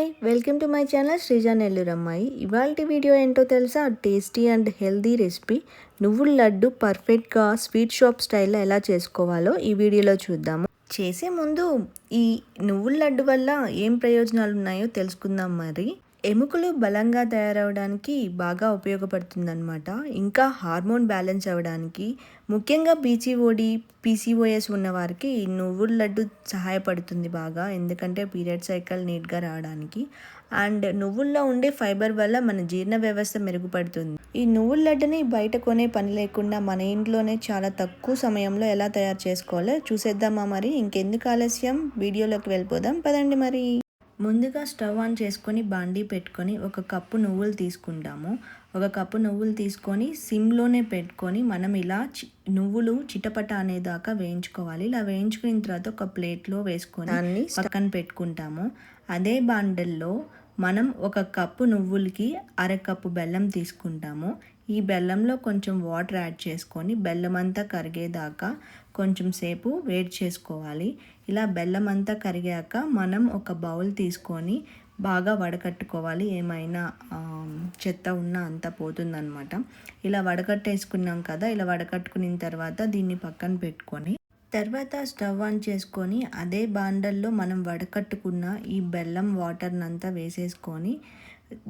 Hi welcome to my channel Sreeja నెల్లూరమ్మాయి. ఇవాళ video ఏంటో తెలుసా? Tasty and healthy recipe. నువ్వుల లడ్డు పర్ఫెక్ట్గా స్వీట్ షాప్ స్టైల్లో ఎలా చేసుకోవాలో ఈ వీడియోలో చూద్దాము. చేసే ముందు ఈ నువ్వుల లడ్డు వల్ల ఏం ప్రయోజనాలు ఉన్నాయో తెలుసుకుందాం మరి. ఎముకలు బలంగా తయారవడానికి బాగా ఉపయోగపడుతుందన్నమాట. ఇంకా హార్మోన్ బ్యాలెన్స్ అవ్వడానికి ముఖ్యంగా పీసీఓడి పీసీఓఎస్ ఉన్నవారికి ఈ నువ్వుల లడ్డు సహాయపడుతుంది బాగా ఎందుకంటే పీరియడ్ సైకిల్ నీట్గా రావడానికి. అండ్ నువ్వుల్లో ఉండే ఫైబర్ వల్ల మన జీర్ణ వ్యవస్థ మెరుగుపడుతుంది. ఈ నువ్వుల లడ్డుని బయట కొనే పని లేకుండా మన ఇంట్లోనే చాలా తక్కువ సమయంలో ఎలా తయారు చేసుకోవాలో చూసేద్దామా మరి? ఇంకెందుకు ఆలస్యం? వీడియోలోకి వెళ్ళిపోదాం. పదండి మరి. ముందుగా స్టవ్ ఆన్ చేసుకొని బాండీ పెట్టుకొని ఒక కప్పు నువ్వులు తీసుకుంటాము ఒక కప్పు నువ్వులు తీసుకొని సిమ్లోనే పెట్టుకొని మనం ఇలా నువ్వులు చిటపట అనేదాకా వేయించుకోవాలి. ఇలా వేయించుకున్న తర్వాత ఒక ప్లేట్లో వేసుకొని దాన్ని పక్కన పెట్టుకుంటాము. అదే బాండల్లో మనం ఒక కప్పు నువ్వులకి అరకప్పు బెల్లం తీసుకుంటాము. ఈ బెల్లంలో కొంచెం వాటర్ యాడ్ చేసుకొని బెల్లం అంతా కరిగేదాకా కొంచెం సేపు వేడి చేసుకోవాలి. ఇలా బెల్లం అంతా కరిగాక మనం ఒక బౌల్ తీసుకొని బాగా వడకట్టుకోవాలి. ఏమైనా చెత్త ఉన్నా అంతా పోతుందనమాట ఇలా వడకట్టేసుకున్నాం కదా ఇలా వడకట్టుకున్న తర్వాత దీన్ని పక్కన పెట్టుకొని తర్వాత స్టవ్ ఆన్ చేసుకొని అదే బాండల్లో మనం వడకట్టుకున్న ఈ బెల్లం వాటర్నంతా వేసేసుకొని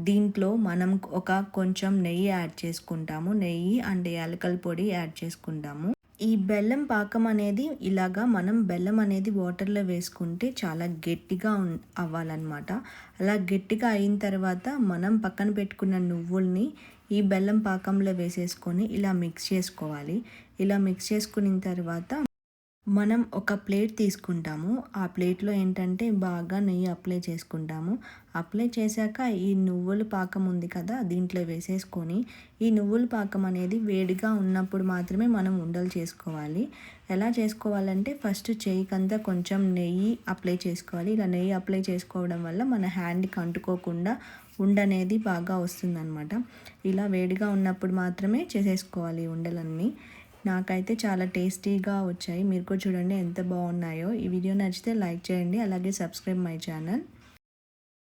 దీంట్లో మనం ఒక కొంచెం నెయ్యి యాడ్ చేసుకుంటాము. నెయ్యి అండ్ యాలకల పొడి యాడ్ చేసుకుంటాము. ఈ బెల్లం పాకం అనేది ఇలాగా మనం బెల్లం అనేది వాటర్లో వేసుకుంటే చాలా గట్టిగా అవ్వాలన్నమాట. అలా గట్టిగా అయిన తర్వాత మనం పక్కన పెట్టుకున్న నువ్వుల్ని ఈ బెల్లం పాకంలో వేసేసుకొని ఇలా మిక్స్ చేసుకోవాలి. ఇలా మిక్స్ చేసుకున్న తర్వాత మనం ఒక ప్లేట్ తీసుకుంటాము. ఆ ప్లేట్లో ఏంటంటే బాగా నెయ్యి అప్లై చేసుకుంటాము. అప్లై చేశాక ఈ నువ్వుల పాకం ఉంది కదా దీంట్లో వేసేసుకొని ఈ నువ్వుల పాకం అనేది వేడిగా ఉన్నప్పుడు మాత్రమే మనం ఉండలు చేసుకోవాలి. ఎలా చేసుకోవాలంటే ఫస్ట్ చేయికంతా కొంచెం నెయ్యి అప్లై చేసుకోవాలి. ఇలా నెయ్యి అప్లై చేసుకోవడం వల్ల మన హ్యాండ్కి అంటుకోకుండా ఉండనేది బాగా వస్తుందన్నమాట. ఇలా వేడిగా ఉన్నప్పుడు మాత్రమే చేసేసుకోవాలి ఉండలన్నీ. నాకైతే చాలా టేస్టీగా వచ్చాయి. మీరు కూడా చూడండి ఎంత బాగున్నాయో. ఈ వీడియో నచ్చితే లైక్ చేయండి. అలాగే సబ్స్క్రైబ్ మై ఛానల్.